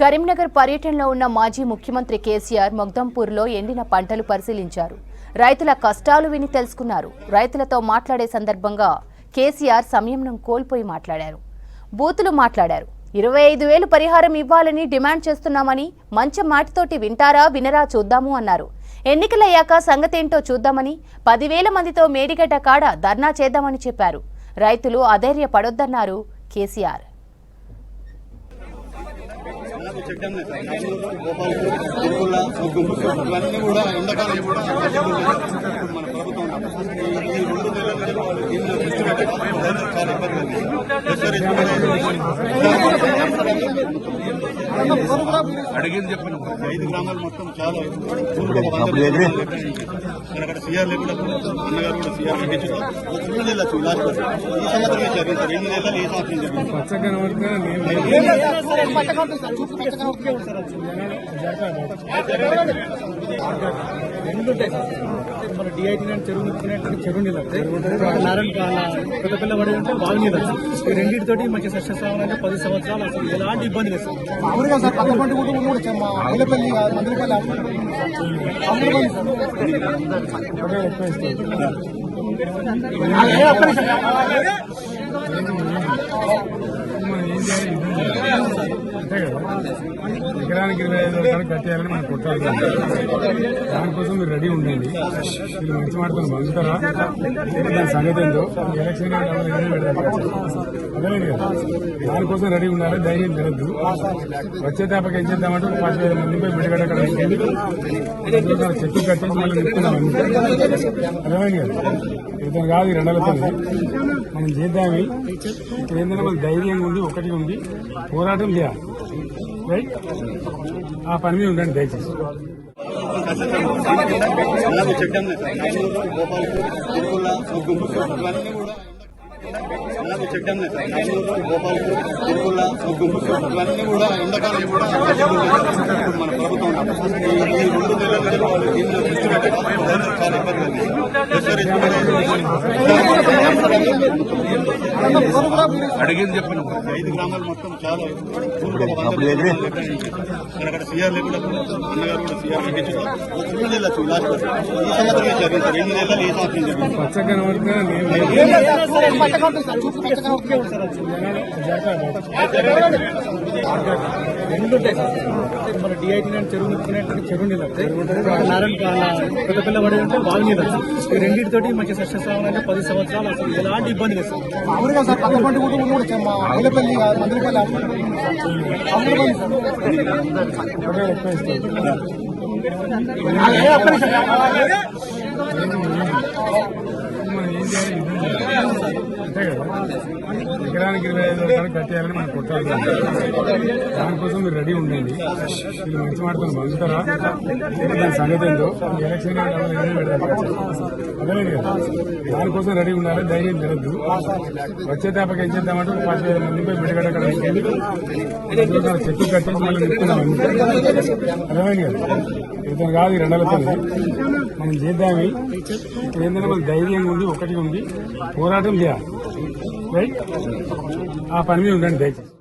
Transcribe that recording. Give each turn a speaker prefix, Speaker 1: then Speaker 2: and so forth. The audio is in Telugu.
Speaker 1: కరీంనగర్ పర్యటనలో ఉన్న మాజీ ముఖ్యమంత్రి కేసీఆర్ మొగ్దంపూర్లో ఎండిన పంటలు పరిశీలించారు. రైతుల కష్టాలు విని తెలుసుకున్నారు. రైతులతో మాట్లాడే సందర్భంగా కేసీఆర్ సంయమనం కోల్పోయి మాట్లాడారు. బూతులు మాట్లాడారు. ఇరవై ఐదు వేలు పరిహారం ఇవ్వాలని డిమాండ్ చేస్తున్నామని మంచి మాటితోటి వింటారా వినరా చూద్దాము అన్నారు. ఎన్నికలయ్యాక సంగతేంటో చూద్దామని పదివేల మందితో మేడిగడ్డ కాడ ధర్నా చేద్దామని చెప్పారు. రైతులు అధైర్యపడొద్దన్నారు కేసీఆర్.
Speaker 2: గోపాల్పూర్, ఇవన్నీ కూడా ఎండాకాలం కూడా మన ప్రభుత్వం ఈ రెండు నెలల్లో దృష్టి పెట్టి చాలా ఇబ్బంది
Speaker 3: అడిగింది చెప్పిన
Speaker 2: ఐదు గ్రామాలు మొత్తం చాలా అక్కడ సీఆర్ కూడా అన్నగారు కూడా సీఆర్ ఇచ్చారు రెండు నెలలు లాస్ట్ ఈ సంవత్సరం సంవత్సరం
Speaker 4: మన డిఐటి చెరువు నింపుకునేటువంటి చెరువు నీళ్ళు నారాయణ పెద్ద పిల్ల బావి నీళ్ళు ఈ రెండింటితోటి మంచి పది సంవత్సరాలు అసలు ఎలాంటి ఇబ్బంది లేదు. సార్
Speaker 5: సార్ పక్క పంట కూడా ఉన్న కూడా మా ఐలపల్లి మందిరపల్లి
Speaker 6: అంతే కదా ఎకరానికి ఇరవై ఐదు రూపాయలు కట్టేయాలని మనం కొట్టాలి. దానికోసం మీరు రెడీ ఉండండి. మీరు మంచి మాటతో బంగుతారా దాని సంగతి ఏందో ఎలక్షన్ అదే కదా? దానికోసం రెడీ ఉండాలి ధైర్యం తిరగద్దు వచ్చే తేపకి ఏం చేద్దామంటే ఒక పది వేల మంది పోయి చెట్టు కట్టేసి మళ్ళీ నిప్పుకున్నాం అర్థమైంది కదా? ఇతను కాదు రెండలతో మనం చేద్దామి. ఇప్పుడు ఏంటంటే మన ధైర్యంగా ఉంది ఒకటి ఉంది. పోరాటం చేయాలి. రైట్ ఆ పని మీద ఉండండి దయచేసి
Speaker 2: మనకు చెక్ గోపాల్పూర్, తిరుమల, ముగ్గురు ఇవన్నీ కూడా కూడా ఎండాకాలం కూడా మన ప్రభుత్వం ఈ రెండు దీనిలో దృష్టి పెట్టి చాలా ఇబ్బంది
Speaker 3: అడిగింది చెప్పిన
Speaker 2: ఐదు గ్రామాలు మొత్తం చాలా. అక్కడ సీఆర్ కూడా అన్నగారు కూడా సీఆర్ ఇచ్చారు రెండు నెలలు లాస్ట్ ఈ సంవత్సరం ఇచ్చారు ఇంత రెండు నెలలు ఈ సంవత్సరం జరిగింది
Speaker 6: పచ్చగా కనబడుతున్నా
Speaker 4: రెండు ఉంటాయి సార్ మన డిఐటి చెరువు నింపుకునేటువంటి చెరువు నీళ్ళు నారాయణ పెద్ద పిల్ల పడి ఉంటే బావి నీళ్ళు రెండింటితోటి మంచి సస్యశ్రావణంగా పది సంవత్సరాలు అసలు ఎలాంటి ఇబ్బంది లేదు. సార్
Speaker 5: మామూలుగా సార్ పక్క పంట కూడా ఉన్న కూడా మా ఐలపల్లి మందిరపల్లి
Speaker 6: మనం అంతే కదా? ఎకరానికి ఇరవై ఐదు రూపాయలు కట్టేయాలని మనం కొట్టాలి దానికోసం మీరు రెడీ ఉండండి. మీరు మంచి మాటతో బంగుతారా దాని సంగతి ఏందో? ఎలక్షన్ అదేలేదు కదా? దానికోసం రెడీ ఉండాలి ధైర్యం జరగదు. వచ్చే తేపకి ఏం చేద్దామంటే ఒక పది వేల మంది పోయి బిడగడ చెట్టు కట్టేసి మళ్ళీ నిప్పుకున్నాం అర్థమైంది కదా? ఇతను కాదు ఈ పని మనం చేద్దామి. ఇప్పుడు ఏంటంటే మన ధైర్యంగా ఉంది ఒకటి ఉంది. పోరాటం చేయాలి. ఆ పని మీద ఉండండి దయచేసి